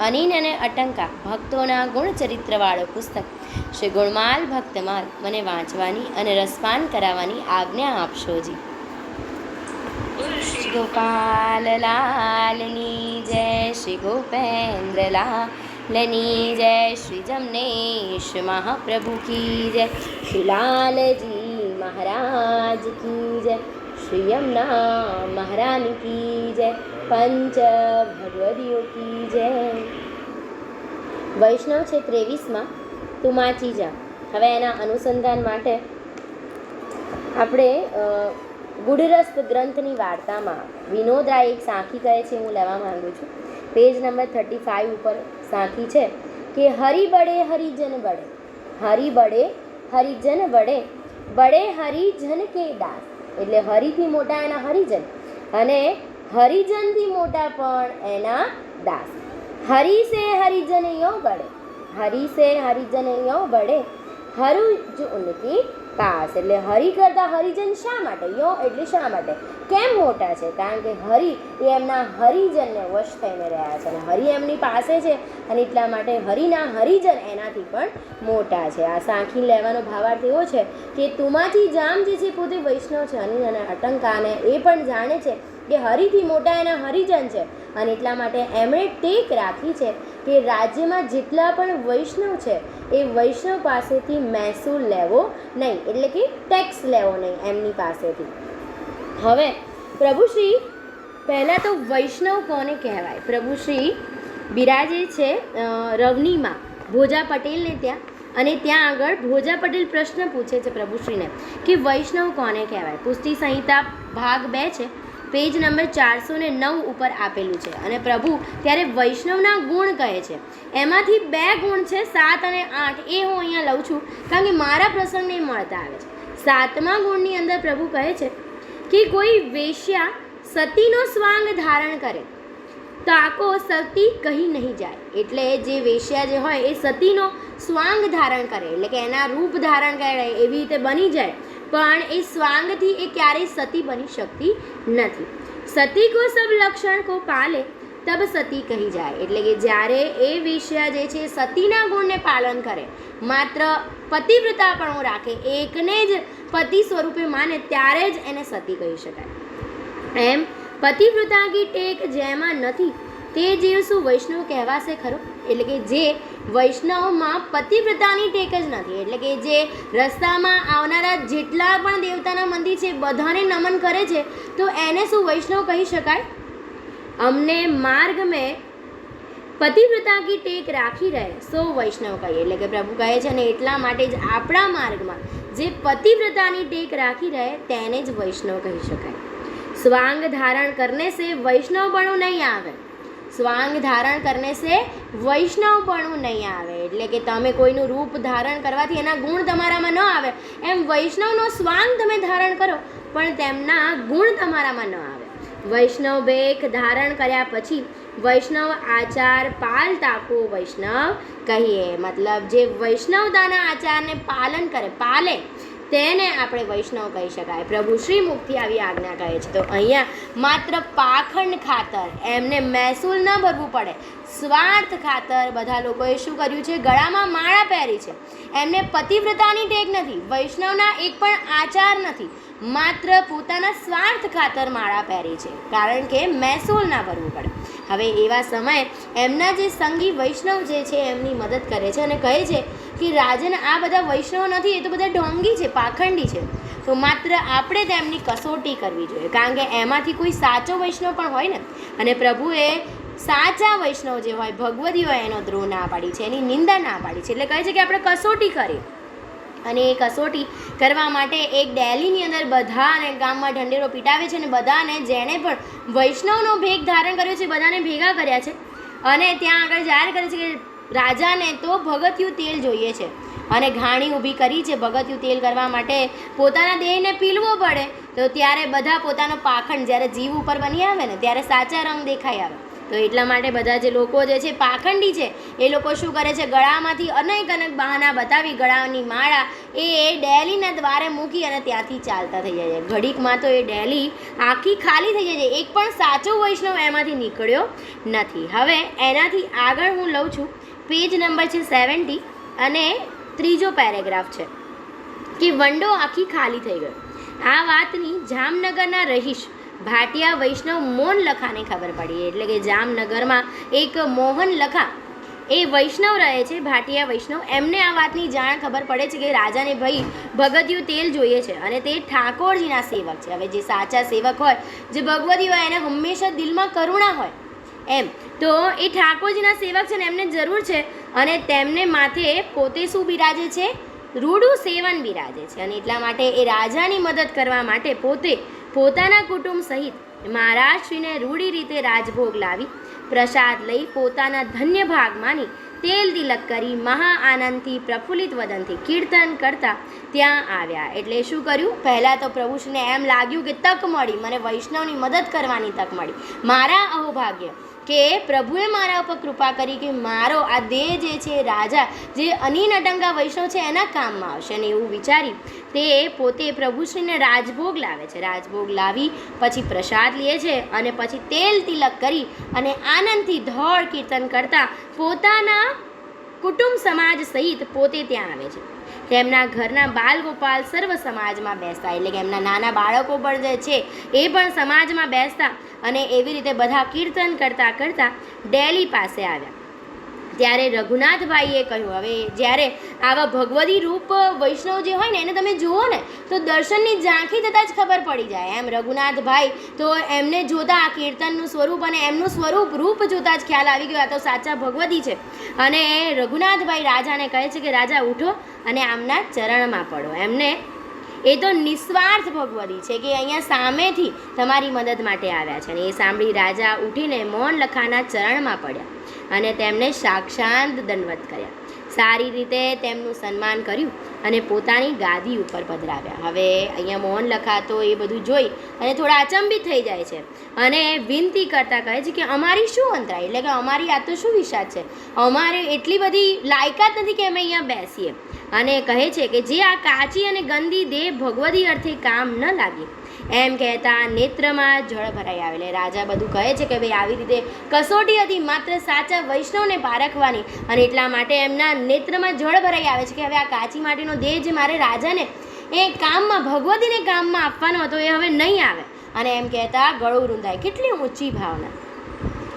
અનિન અને અટંકા, ભક્તોના ગુણચરિત્રવાળો પુસ્તક. શ્રી ગુણમાલ ભક્તમાલ મને વાંચવાની અને રસપાન કરાવવાની આજ્ઞા આપશોજી શ્રી ગોપાલ લાલની જય, શ્રી ગોપેન્દ્ર લાલની જય, શ્રી જમનેશ મહાપ્રભુ કી જય, શ્રી લાલજી મહારાજ કી જય. શ્રી યમુના મહારાની કી જય પંચ ભગવદીઓ કી જય. વૈષ્ણવ છે ત્રેવીસમાં તું વાંચી જા. હવે એના અનુસંધાન માટે આપણે અ, ગ્રંથની વાર્તામાં વિનોદરાય એક સાખી કહે છે હું લેવા માંગુ છું. પેજ નંબર થર્ટી ફાઇવ ઉપર સાંખી છે કે હરી બળે હરિજન બળે હરિ બળે હરિજન બળે બળે હરિજન કે દાસ? એટલે હરિથી મોટા એના હરિજન. અને હરિજનથી મોટા પણ એના દાસ. હરિ હરિજન યો બળે હરિ સે હરિજન યો બળે હરુ જ ઉનકી પાસ એટલે હરિ કરતા હરિજન શા માટે? યો એટલે શા માટે? કેમ મોટા છે? કારણ કે હરિ એ એમના હરિજનને વશ થઈને રહ્યા છે. અને હરિ એમની પાસે છે અને એટલા માટે હરિના હરિજન એનાથી પણ મોટા છે. આ સાંખી લેવાનો ભાવાર્થ એવો છે કે તુમાથી જામ જે છે પોતે વૈષ્ણવ છે. અનિલ અને આટંકાને એ પણ જાણે છે કે હરિથી મોટા એના હરિજન છે. અને એટલા માટે એમણે ટેક રાખી છે કે રાજ્યમાં જેટલા પણ વૈષ્ણવ છે એ વૈષ્ણવ પાસેથી મહેસૂલ લેવો નહીં. એટલે કે ટેક્સ લેવો નહીં એમની પાસેથી. હવે પ્રભુશ્રી પહેલાં તો વૈષ્ણવ કોને કહેવાય? પ્રભુશ્રી બિરાજે છે રવનીમાં, ભોજા પટેલને ત્યાં. અને ત્યાં આગળ ભોજા પટેલ પ્રશ્ન પૂછે છે પ્રભુશ્રીને કે વૈષ્ણવ કોને કહેવાય? પુષ્ટિ સંહિતા ભાગ બે છે, પેજ નંબર ચારસો ને નવ ઉપર આપેલું છે. અને પ્રભુ ત્યારે વૈષ્ણવના ગુણ કહે છે. એમાંથી બે ગુણ છે, સાત અને આઠ. એ હું અહીંયા લઉં છું, કારણ કે મારા પ્રસંગને મળતા આવે છે. સાતમા ગુણની અંદર પ્રભુ કહે છે કે કોઈ વેશ્યા સતીનો સ્વાંગ ધારણ કરે. તો આકો સતી કહી નહીં જાય. એટલે જે વેશ્યા જે હોય એ સતીનો સ્વાંગ ધારણ કરે. એટલે કે એના રૂપ ધારણ કરે, એવી રીતે બની જાય. પણ એ સ્વાંગથી એ ક્યારેય સતી બની શકતી નથી. સતી કો સબ લક્ષણ કો પાલે તબ સતી કહી જાય. એટલે કે જ્યારે એ વિષયા જે છે સતીના ગુણને પાલન કરે, માત્ર પતિવ્રતાપણું રાખે, એકને જ પતિ સ્વરૂપે માને, ત્યારે જ એને સતી કહી શકાય. એમ પતિવ્રતા કી ટેક જેમાં નથી, તે જીવ શું વૈષ્ણવ કહેવાશે ખરો? એટલે કે જે વૈષ્ણવમાં પતિવ્રતાની ટેક જ નથી. એટલે કે જે રસ્તામાં આવનારા જેટલા પણ દેવતાના મંદિર છે, બધાને નમન કરે છે, તો એને શું વૈષ્ણવ કહી શકાય? અમને માર્ગ મેં પતિવ્રતા કી ટેક રાખી રહે, સો વૈષ્ણવ કહીએ. એટલે કે પ્રભુ કહે છે અને એટલા માટે જ આપણા માર્ગમાં જે પતિવ્રતાની ટેક રાખી રહે, તેને જ વૈષ્ણવ કહી શકાય. સ્વાંગ ધારણ કરને સે વૈષ્ણવપણું નહીં આવે. સ્વાંગ ધારણ કરને સે વૈષ્ણવપણું નહીં આવે. એટલે કે તમે કોઈનું રૂપ ધારણ કરવાથી એના ગુણ તમારામાં ન આવે. એમ વૈષ્ણવનો સ્વાંગ તમે ધારણ કરો, પણ તેમના ગુણ તમારામાં ન આવે. વૈષ્ણવ વેખ ધારણ કર્યા પછી વૈષ્ણવ આચાર પાલ તાકો વૈષ્ણવ કહીએ. મતલબ જે વૈષ્ણવતાના આચારને પાલન કરે, પાલે તેને આપણે વૈષ્ણવ કહી શકાય. પ્રભુ શ્રી મુખથી આવી આજ્ઞા કહે છે. તો અહીંયા માત્ર પાખંડ ખાતર એમને મહેસૂલ ન ભરવું પડે. સ્વાર્થ ખાતર બધા લોકોએ શું કર્યું છે? ગળામાં માળા પહેરી છે. એમને પતિવ્રતાની ટેક નથી. વૈષ્ણવના એક પણ આચાર નથી. માત્ર પોતાના સ્વાર્થ ખાતર માળા પહેરી છે. કારણ કે મહેસૂલ ના ભરવું પડે. હવે એવા સમયે એમના જે સંગી વૈષ્ણવ જે છે, એમની મદદ કરે છે અને કહે છે કે રાજન આ બધા વૈષ્ણવ નથી, એ તો બધા ઢોંગી છે, પાખંડી છે. તો માત્ર આપણે તેમની કસોટી કરવી જોઈએ. કારણ કે એમાંથી કોઈ સાચો વૈષ્ણવ પણ હોય ને. અને પ્રભુએ સાચા વૈષ્ણવ જે હોય, ભગવદીઓ એનો દ્રોહ ના પાડી છે, એની નિંદા ના પાડી છે. એટલે કહે છે કે આપણે કસોટી કરીએ. અને એ કસોટી કરવા માટે એક ડેલીની અંદર બધાને ગામમાં ઢંઢેરો પીટાવે છે અને બધાને જેણે પણ વૈષ્ણવનો ભેગ ધારણ કર્યો છે બધાને ભેગા કર્યા છે. અને ત્યાં આગળ જાહેર કરે છે કે રાજાને તો ભગતિયું તેલ જોઈએ છે. અને ઘાણી ઊભી કરી છે ભગતિયું તેલ કરવા માટે પોતાના દેહને પીલવો પડે, તો ત્યારે બધા પોતાનો પાખંડ જ્યારે જીવ ઉપર બની આવે ને, ત્યારે સાચા રંગ દેખાઈ આવે. તો એટલા માટે બધા જે લોકો જે છે, પાખંડી છે, એ લોકો શું કરે છે, ગળામાંથી અનેક અનેક બહાના બતાવી ગળાની માળા એ ડેલીના દ્વારે મૂકી અને ત્યાંથી ચાલતા થઈ જાય છે. ઘડીકમાં તો એ ડેલી આખી ખાલી થઈ જાય છે. એક પણ સાચો વૈષ્ણવ એમાંથી નીકળ્યો નથી. હવે એનાથી આગળ હું લઉં છું. પેજ નંબર છે સેવન્ટી અને ત્રીજો પેરેગ્રાફ છે કે વંડો આખી ખાલી થઈ ગયો. આ વાતની જામનગરના રહીશ ભાટિયા વૈષ્ણવ મોહન લખાને ખબર પડી. એટલે કે જામનગરમાં એક મોહન લખા એ વૈષ્ણવ રહે છે, ભાટિયા વૈષ્ણવ. એમને આ વાતની જાણ ખબર પડે છે કે રાજાને ભાઈ ભગતિયું તેલ જોઈએ છે અને તે ઠાકોરજીના સેવક છે. હવે જે સાચા સેવક હોય, જે ભગવતી હોય, એને હંમેશા દિલમાં કરુણા હોય. એમ. તો એ ઠાકોરજીના સેવક છે ને એમને જરૂર છે અને તેમને માથે પોતે શું બિરાજે છે? રૂડું સેવન બિરાજે છે અને એટલા માટે એ રાજાની મદદ કરવા માટે પોતે પોતાના કુટુંબ સહિત મહારાજશ્રીને રૂડી રીતે રાજભોગ લાવી પ્રસાદ લઈ પોતાના ધન્ય ભાગ માની તેલ તિલક કરી મહા આનંદથી પ્રફુલ્લિત વદનથી કીર્તન કરતા ત્યાં આવ્યા. એટલે શું કર્યું? પહેલાં તો પ્રભુશ્રીને એમ લાગ્યું કે તક મળી, મને વૈષ્ણવની મદદ કરવાની તક મળી. મારા અહોભાગ્ય કે પ્રભુએ મારા ઉપર કૃપા કરી કે મારો આ દેહ જે છે, રાજા, જે અનિન અટંગા વૈષ્ણવ છે, એના કામમાં આવશે. અને એવું વિચારી તે પોતે પ્રભુશ્રીને રાજભોગ લાવે છે. રાજભોગ લાવી પછી પ્રસાદ લે છે અને પછી તેલ તિલક કરી અને આનંદથી ધોળ કીર્તન કરતા પોતાના કુટુંબ સમાજ સહિત પોતે ત્યાં આવે છે. તેમના ઘરના બાલગોપાલ સર્વ સમાજમાં બેસતા, એટલે કે એમના નાના બાળકો પણ જે છે, એ પણ સમાજમાં બેસતા અને એવી રીતે બધા કીર્તન કરતાં કરતાં ડેલી પાસે આવ્યા. ત્યારે રઘુનાથભાઈએ કહ્યું, હવે જ્યારે આવા ભગવદી રૂપ વૈષ્ણવ જે હોય ને, એને તમે જુઓ ને, તો દર્શનની ઝાંખી થતાં જ ખબર પડી જાય. એમ રઘુનાથભાઈ તો એમને જોતા આ કીર્તનનું સ્વરૂપ અને એમનું સ્વરૂપ રૂપ જોતાં જ ખ્યાલ આવી ગયો. આ તો સાચા ભગવદી છે. અને રઘુનાથભાઈ રાજાને કહે છે કે, રાજા, ઉઠો અને આમના ચરણમાં પડો. એમને એ તો નિસ્વાર્થ ભગવદી છે કે અહીંયા સામેથી તમારી મદદ માટે આવ્યા છે. અને એ સાંભળી રાજા ઉઠીને મોહન લખાના ચરણમાં પડ્યા. અને તેમને સાક્ષાંત દંડવત કર્યા. સારી રીતે તેમનું સન્માન કર્યું અને પોતાની ગાદી ઉપર પધરાવ્યા. હવે અહીંયા મોહન લખાતો એ બધું જોઈ અને થોડા અચંબિત થઈ જાય છે અને વિનંતી કરતા કહે છે કે અમારી શું અંતરાય? એટલે કે અમારી આ તો શું વિષાદ છે? અમારે એટલી બધી લાયકાત નથી કે અમે અહીંયા બેસીએ. અને કહે છે કે જે આ કાચી અને ગંદી દેહ ભગવદી અર્થે કામ ન લાગી એમ કહેતા નેત્રમાં જળ ભરાઈ આવેલે. રાજા બધું કહે છે કે ભાઈ આવી રીતે કસોટી હતી માત્ર સાચા વૈષ્ણવને પારખવાની અને એટલા માટે એમના નેત્રમાં જળ ભરાઈ આવે છે કે હવે આ કાચી માટીનો દેહ જે મારે રાજાને એ કામમાં, ભગવતીને કામમાં આપવાનો હતો એ હવે નહીં આવે. અને એમ કહેતા ગળું રૂંધાય. કેટલી ઊંચી ભાવના.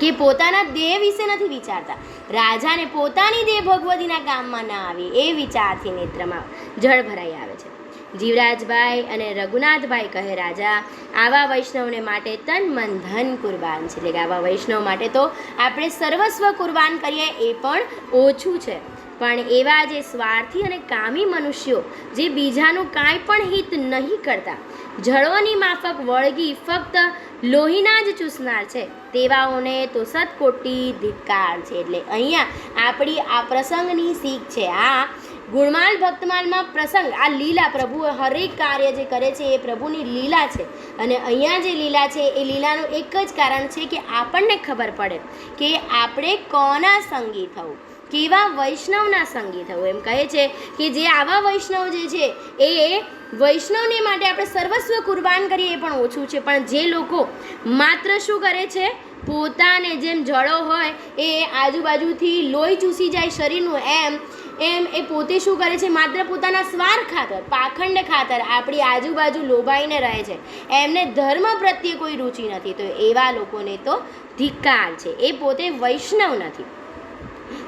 કે પોતાના દેહ વિશે નથી વિચારતા. રાજાને પોતાની દેહ ભગવતીના કામમાં ના આવી એ વિચારથી નેત્રમાં જળ ભરાઈ આવે છે. જીવરાજભાઈ અને રઘુનાથભાઈ કહે, રાજા, આવા વૈષ્ણવને માટે તન મન ધન કુરબાન છે. એટલે કે આવા વૈષ્ણવ માટે તો આપણે સર્વસ્વ કુરબાન કરીએ એ પણ ઓછું છે. પણ એવા જે સ્વાર્થી અને કામી મનુષ્યો જે બીજાનું કાંઈ પણ હિત નહીં કરતા, જળોની માફક વળગી ફક્ત લોહીના જ ચૂસનાર છે, તેવાઓને તો સતકોટી ધિક્કાર છે. એટલે અહીંયા આપણી આ પ્રસંગની શીખ છે. આ ગુણમાલ ભક્તમાલમાં પ્રસંગ. આ લીલા પ્રભુ હરેક કાર્ય જે કરે છે એ પ્રભુની લીલા છે. અને અહીંયા જે લીલા છે એ લીલાનું એક જ કારણ છે કે આપણને ખબર પડે કે આપણે કોના સંગી થવું? કેવા વૈષ્ણવના સંગી થવું? એમ કહે છે કે જે આવા વૈષ્ણવ જે છે એ વૈષ્ણવને માટે આપણે સર્વસ્વ કુરબાન કરીએ એ પણ ઓછું છે. પણ જે લોકો માત્ર શું કરે છે? પોતાને જેમ જળો હોય એ આજુબાજુથી લોહી ચૂસી જાય શરીરનું એમ એમ એ પોતે શું કરે છે? માત્ર પોતાના સ્વાર ખાતર, પાખંડ ખાતર આપણી આજુબાજુ લોભાઈને રહે છે. એમને ધર્મ પ્રત્યે કોઈ રુચિ નથી. તો એવા લોકોને તો ધિક્કાર છે. એ પોતે વૈષ્ણવ નથી.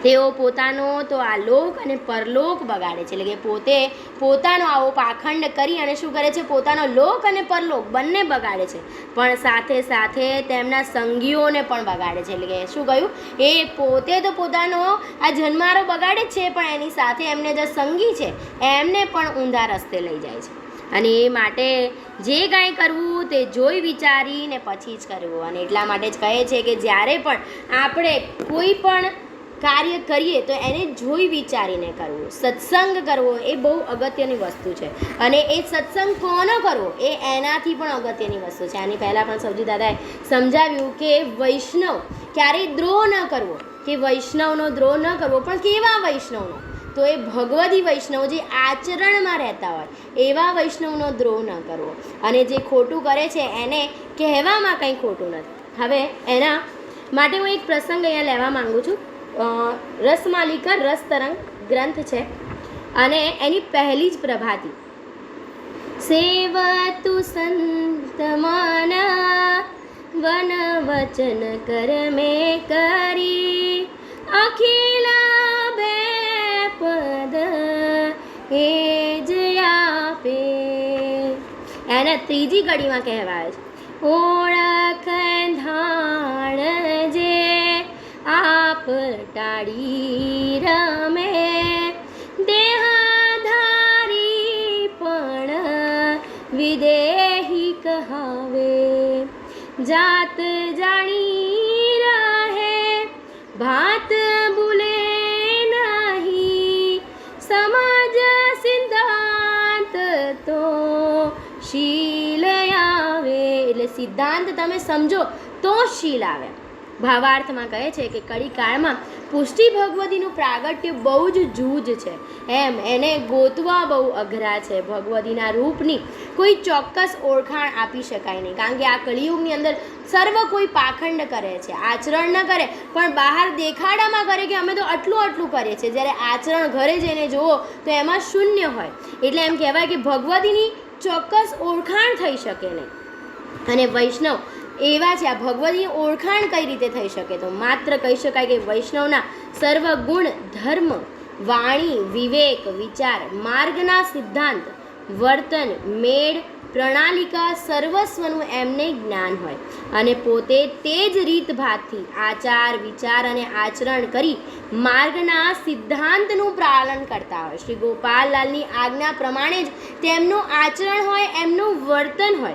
તેઓ પોતાનો તો આ લોક અને પરલોક બગાડે છે. એટલે કે પોતે પોતાનો આવો પાખંડ કરી અને શું કરે છે? પોતાનો લોક અને પરલોક બંને બગાડે છે. પણ સાથે સાથે તેમના સંગીઓને પણ બગાડે છે. એટલે કે શું કહ્યું? એ પોતે તો પોતાનો આ જન્મારો બગાડે જ છે, પણ એની સાથે એમને જે સંગી છે, એમને પણ ઊંધા રસ્તે લઈ જાય છે. અને એ માટે જે કાંઈ કરવું તે જોઈ વિચારીને પછી જ કરવું. અને એટલા માટે જ કહે છે કે જ્યારે પણ આપણે કોઈ પણ કાર્ય કરીએ તો એને જોઈ વિચારીને કરવું. સત્સંગ કરવો એ બહુ અગત્યની વસ્તુ છે. અને એ સત્સંગ કોનો કરવો? એ એનાથી પણ અગત્યની વસ્તુ છે. આની પહેલાં પણ સૌજી દાદાએ સમજાવ્યું કે વૈષ્ણવ ક્યારેય દ્રોહ ન કરવો. કે વૈષ્ણવનો દ્રોહ ન કરવો. પણ કેવા વૈષ્ણવનો? તો એ ભગવદી વૈષ્ણવ જે આચરણમાં રહેતા હોય, એવા વૈષ્ણવનો દ્રોહ ન કરવો. અને જે ખોટું કરે છે, એને કહેવામાં કંઈ ખોટું નથી. હવે એના માટે હું એક પ્રસંગ અહીંયા લેવા માંગુ છું. રસમાલિકા રસ તરંગ ગ્રંથ છે અને એની પહેલી જ પ્રભાતી. સેવતુ સંત માના, વન વચન કર મે કરી, અખિલા બે પદ એ જ આપે. એને ત્રીજી કડીમાં કહેવાય છે. ઓળખ જે આપ રમે, દેહાધારી પણ વિદેહી કહાવે. જાત જાણી રહે, ભાત ભૂલે નહીં. સમાજ સિદ્ધાંત તો શીલ આવે. એટલે સિદ્ધાંત તમે સમજો તો શીલ આવે. ભાવાર્થમાં કહે છે કે કળીકાળમાં પુષ્ટિ ભગવતીનું પ્રાગટ્ય બહુ જ જૂજ છે. એમ એને ગોતવા બહુ અઘરા છે. ભગવતીના રૂપની કોઈ ચોક્કસ ઓળખાણ આપી શકાય નહીં. કારણ કે આ કળિયુગની અંદર સર્વ કોઈ પાખંડ કરે છે. આચરણ ન કરે, પણ બહાર દેખાડામાં કરે કે અમે તો આટલું આટલું કરીએ છીએ. જ્યારે આચરણ ઘરે જઈને જુઓ તો એમાં શૂન્ય હોય. એટલે એમ કહેવાય કે ભગવતીની ચોક્કસ ઓળખાણ થઈ શકે નહીં. અને વૈષ્ણવ એવા છે, આ ભગવદની ઓળખાણ કઈ રીતે થઈ શકે? તો માત્ર કહી શકાય કે વૈષ્ણવના સર્વ ગુણ ધર્મ, વાણી, વિવેક, વિચાર, માર્ગના સિદ્ધાંત, વર્તન, મેળ, પ્રણાલિકા સર્વસ્વનું એમને જ્ઞાન હોય. અને પોતે તે જ રીતભાતથી આચાર, વિચાર અને આચરણ કરી માર્ગના સિદ્ધાંતનું પાલન કરતા હોય. શ્રી ગોપાલલાલની આજ્ઞા પ્રમાણે જ તેમનું આચરણ હોય, એમનું વર્તન હોય.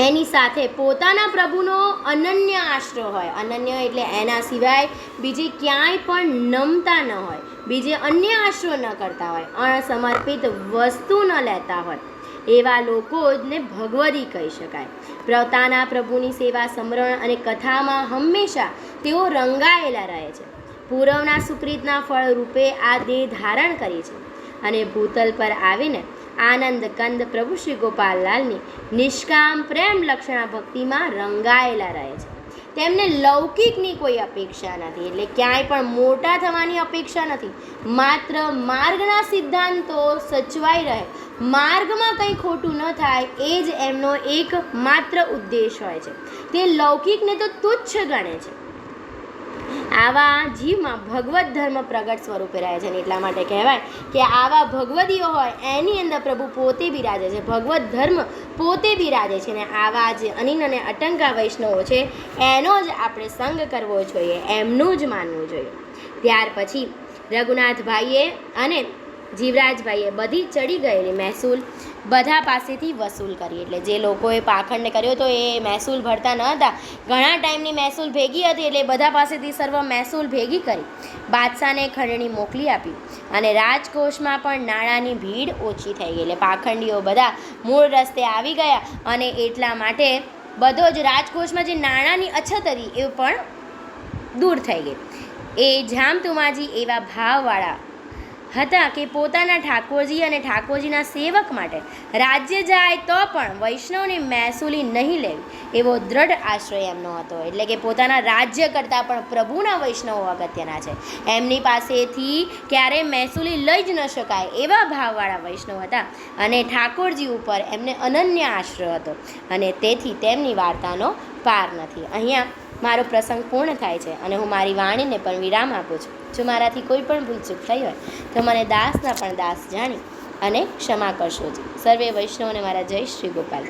એની સાથે પોતાના પ્રભુનો અનન્ય આશ્રય હોય. અનન્ય એટલે એના સિવાય બીજી ક્યાંય પણ નમતા ન હોય. બીજે અન્ય આશ્રય ન કરતા હોય. અણસમર્પિત વસ્તુ ન લેતા હોય. એવા લોકોને ભગવદી કહી શકાય. પોતાના પ્રભુની સેવા, સમરણ અને કથામાં હંમેશા તેઓ રંગાયેલા રહે છે. પૂરવના સુકૃતના ફળ રૂપે આ દેહ ધારણ કરી છે. અને ભૂતલ પર આવીને આનંદ કંદ પ્રભુ શ્રી ગોપાલલાલની નિષ્કામ પ્રેમ લક્ષણા ભક્તિમાં રંગાયેલા રહે છે. તેમને લૌકિકની કોઈ અપેક્ષા નથી, એટલે ક્યાંય પણ મોટા થવાની અપેક્ષા નથી. માત્ર માર્ગના સિદ્ધાંતો સચવાઈ રહે. માર્ગમાં કંઈ ખોટું ન થાય, એ જ એમનો એક માત્ર ઉદ્દેશ હોય છે. તે લૌકિકને તો તુચ્છ ગણે છે. આવા જીવમાં ભગવત ધર્મ પ્રગટ સ્વરૂપે રહે છે ને એટલા માટે કહેવાય કે આવા ભગવદીઓ હોય, એની અંદર પ્રભુ પોતે બિરાજે છે. ભગવત ધર્મ પોતે બિરાજે છે ને આવા જે અનિન અને અટંકા વૈષ્ણવો છે, એનો જ આપણે સંગ કરવો જોઈએ, એમનું જ માનવું જોઈએ. ત્યાર પછી રઘુનાથભાઈએ અને જીવરાજભાઈએ બધી ચડી ગયેલી મહેસૂલ બધા પાસેથી વસૂલ કરી. એટલે જે લોકોએ પાખંડ કર્યો હતો એ મહેસૂલ ભરતા ન હતા. ઘણા ટાઈમની મહેસૂલ ભેગી હતી એટલે બધા પાસેથી સર્વ મહેસૂલ ભેગી કરી. બાદશાહને ખંડણી મોકલી આપી અને રાજકોષમાં પણ નાણાંની ભીડ ઓછી થઈ ગઈ. એટલે પાખંડીઓ બધા મૂળ રસ્તે આવી ગયા અને એટલા માટે બધો જ રાજકોષમાં જે નાણાંની અછત હતી એ પણ દૂર થઈ ગઈ. એ જામતુમાજી એવા ભાવવાળા હતા કે પોતાના ઠાકોરજી અને ઠાકોરજીના સેવક માટે રાજ્ય જાય તો પણ વૈષ્ણવની મહેસૂલી નહીં લેવી, એવો દ્રઢ આશ્રય એમનો હતો. એટલે કે પોતાના રાજ્ય કરતાં પણ પ્રભુના વૈષ્ણવો અગત્યના છે. એમની પાસેથી ક્યારે મહેસૂલી લઈ જ ન શકાય એવા ભાવવાળા વૈષ્ણવ હતા અને ઠાકોરજી ઉપર એમને અનન્ય આશ્રય હતો અને તેથી તેમની વાર્તાનો પાર નથી. અહીંયા મારો પ્રસંગ પૂર્ણ થાય છે અને હું મારી વાણીને પણ વિરામ આપું છું. જો મારાથી કોઈ પણ ભૂલચૂક થઈ હોય, તો મને દાસના પણ દાસ જાણી અને ક્ષમા કરશો જ. સર્વે વૈષ્ણવને મારા જય શ્રી ગોપાલ.